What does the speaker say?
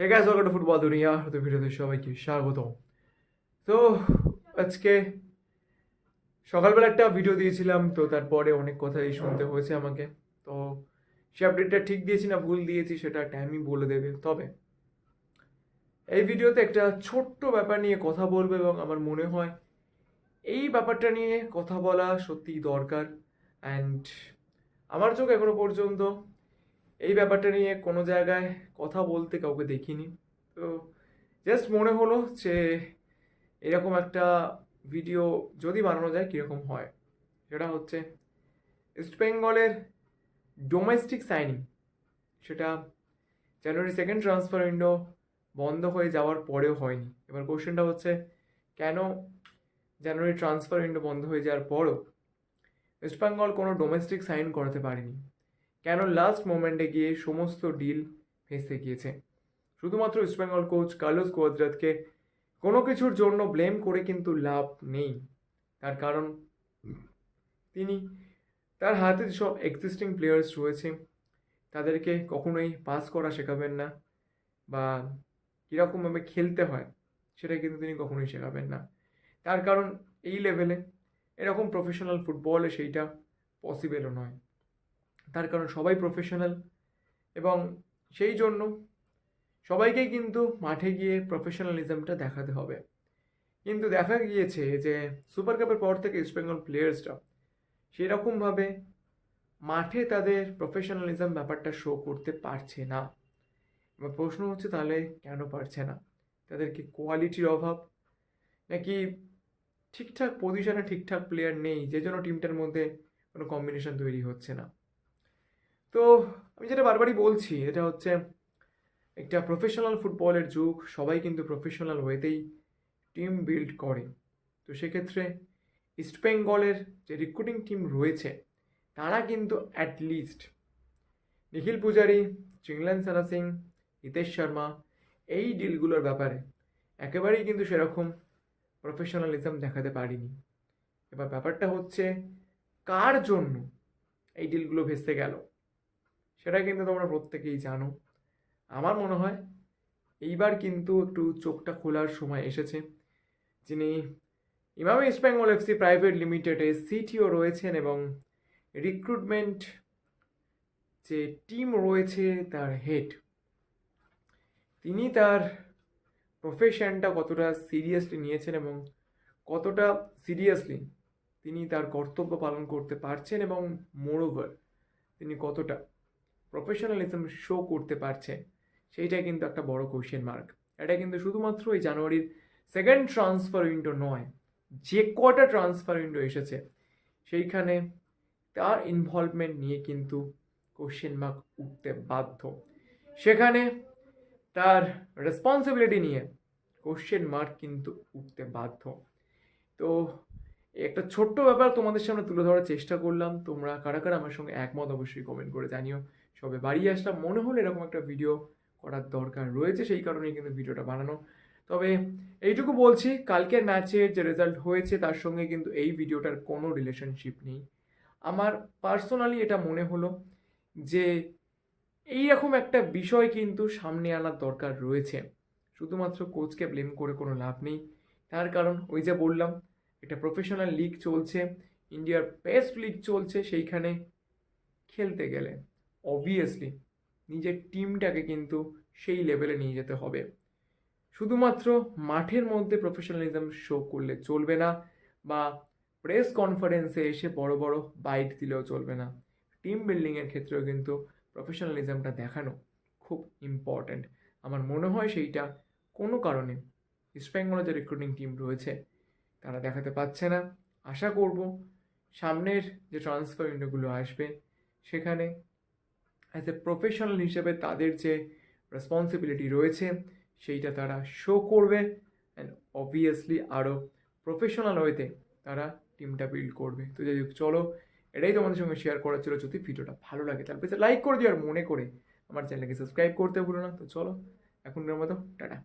Hey guys welcome to football দুনিয়া তো ভিডিওতে সবাইকে স্বাগত তো আজকে সকালবেলা একটা ভিডিও দিয়েছিলাম, তো তারপরে অনেক কথাই শুনতে হয়েছে আমাকে। তো সে আপডেটটা ঠিক দিয়েছি না, ভুল দিয়েছি, সেটা টাইমই বলে দেবে। তবে, এই ভিডিওতে একটা ছোট্ট ব্যাপার নিয়ে কথা বলব এবং আমার মনে হয় এই ব্যাপারটা নিয়ে কথা বলা সত্যিই দরকার। অ্যান্ড আমার চোখ এখনও পর্যন্ত এই ব্যাপারটা নিয়ে কোনো জায়গায় কথা বলতে কাউকে দেখিনি। তো জাস্ট মনে হলো যে এরকম একটা ভিডিও যদি বানানো যায় কীরকম হয়? সেটা হচ্ছে ইস্ট বেঙ্গলের ডোমেস্টিক সাইনিং সেটা জানুয়ারি সেকেন্ড ট্রান্সফার উইন্ডো বন্ধ হয়ে যাওয়ার পরেও হয়নি। এবার কোশ্চেনটা হচ্ছে, কেন জানুয়ারি ট্রান্সফার উইন্ডো বন্ধ হয়ে যাওয়ার পরও ওয়েস্ট বেঙ্গল কোনো ডোমেস্টিক সাইন করাতে পারেনি? কেন লাস্ট মোমেন্টে গিয়ে সমস্ত ডিল ফেসে গিয়েছে? শুধুমাত্র ইস্টবেঙ্গল কোচ কার্লোস কোয়াদ্রাতকে কোনো কিছুর জন্য ব্লেম করে কিন্তু লাভ নেই। তার কারণ, তিনি তার হাতে যেসব এক্সিস্টিং প্লেয়ার্স রয়েছে। তাদেরকে কখনোই পাস করা শেখাবেন না বা কীরকমভাবে খেলতে হয়, সেটা কিন্তু তিনি কখনোই শেখাবেন না। তার কারণ, এই লেভেলে এরকম প্রফেশনাল ফুটবলে সেইটা পসিবলও নয়। তার কারণ সবাই প্রফেশনাল এবং সেই জন্য সবাইকেই কিন্তু মাঠে গিয়ে প্রফেশনালিজমটা দেখাতে হবে। কিন্তু দেখা গিয়েছে যে সুপার কাপের পর থেকে ইস্টবেঙ্গল প্লেয়ার্সরা সেরকমভাবে মাঠে তাদের প্রফেশনালিজম ব্যাপারটা শো করতে পারছে না। এবার প্রশ্ন হচ্ছে তাহলে কেন পারছে না? তাদেরকে কোয়ালিটির অভাব? নাকি ঠিকঠাক পজিশনে ঠিকঠাক প্লেয়ার নেই যে জন্য টিমটার মধ্যে কোনো কম্বিনেশন তৈরি হচ্ছে না? তো আমি যেটা বারবারই বলছি, এটা হচ্ছে একটা প্রফেশনাল ফুটবলের যুগ, সবাই কিন্তু প্রফেশনাল ওয়েতেই টিম বিল্ড করে। তো সেক্ষেত্রে ইস্টবেঙ্গলের যে রিক্রুটিং টিম রয়েছে, তারা কিন্তু অ্যাটলিস্ট নিখিল পূজারি, চিংলান সানা সিং, হিতেশ শর্মা, এই ডিলগুলোর ব্যাপারে একেবারেই কিন্তু সেরকম প্রফেশনালিজম দেখাতে পারিনি। এবার ব্যাপারটা হচ্ছে, কার জন্য এই ডিলগুলো ভেসে গেল? সেটা কিন্তু তোমরা প্রত্যেকেই জানো। আমার মনে হয় এইবার কিন্তু একটু চোখটা খোলার সময় এসেছে। যিনি Emami East Bengal FC private লিমিটেডে সিটিও রয়েছেন এবং রিক্রুটমেন্ট যে টিম রয়েছে তার হেড তিনি তার প্রফেশনটা কতটা সিরিয়াসলি নিয়েছেন এবং কতটা সিরিয়াসলি তিনি তার কর্তব্য পালন করতে পারছেন এবং মোরওভার তিনি কতটা প্রফেশনালিজম শো করতে পারছে, সেইটাই কিন্তু একটা বড় কোয়েশ্চেন মার্ক এটা কিন্তু শুধুমাত্র এই জানুয়ারির সেকেন্ড ট্রান্সফার উইন্ডো নয়, যে কটা ট্রান্সফার উইন্ডো এসেছে, সেইখানে তার ইনভলভমেন্ট নিয়ে কিন্তু কোশ্চেন মার্ক উঠতে বাধ্য। সেখানে তার রেসপন্সিবিলিটি নিয়ে কোশ্চেন মার্ক কিন্তু উঠতে বাধ্য। তো একটা ছোট্ট ব্যাপার তোমাদের সামনে তুলে ধরার চেষ্টা করলাম, তোমরা কারা কারা আমার সঙ্গে একমত অবশ্যই কমেন্ট করে জানিও। সবে বাড়ি আসলাম। মনে হলো এরকম একটা ভিডিও করার দরকার রয়েছে, সেই কারণেই কিন্তু ভিডিওটা বানানো। তবে এইটুকু বলছি কালকের ম্যাচের যে রেজাল্ট হয়েছে, তার সঙ্গে কিন্তু এই ভিডিওটার কোনো রিলেশনশিপ নেই। আমার পার্সোনালি এটা মনে হলো যে এই এইরকম একটা বিষয় কিন্তু সামনে আনার দরকার রয়েছে। শুধুমাত্র কোচকে ব্লেম করে কোনো লাভ নেই। তার কারণ ওই যে বললাম, একটা প্রফেশনাল লিগ চলছে ইন্ডিয়ার বেস্ট লিগ চলছে, সেইখানে খেলতে গেলে। অবভিয়াসলি নিজের টিমটাকে কিন্তু সেই লেভেলে নিয়ে যেতে হবে। শুধুমাত্র মাঠের মধ্যে প্রফেশনালিজম শো করলে চলবে না বা প্রেস কনফারেন্সে এসে বড় বড় বাইট দিলেও চলবে না। টিম বিল্ডিংয়ের ক্ষেত্রেও কিন্তু প্রফেশনালিজমটা দেখানো খুব ইম্পর্ট্যান্ট আমার মনে হয় সেইটা কোনো কারণে ইস্টবেঙ্গলের যে রিক্রুটিং টিম রয়েছে তারা দেখাতে পাচ্ছে না। আশা করব সামনের যে ট্রান্সফার উইন্ডোগুলো আসবে সেখানে অ্যাজ এ প্রফেশনাল হিসেবে তাদের যে রেসপন্সিবিলিটি রয়েছে, সেইটা তারা শো করবে অ্যান্ড অবভিয়াসলি আরও প্রফেশনাল ওয়েতে তারা টিমটা বিল্ড করবে। তো যাই হোক, চলো, এটাই তোমাদের সঙ্গে শেয়ার করার ছিল। যদি ভিডিওটা ভালো লাগে, তাহলে লাইক করে দিও আর মনে করে আমার চ্যানেলকে সাবস্ক্রাইব করতে ভুলো না। তো চলো, এখনকার মতো, টাটা।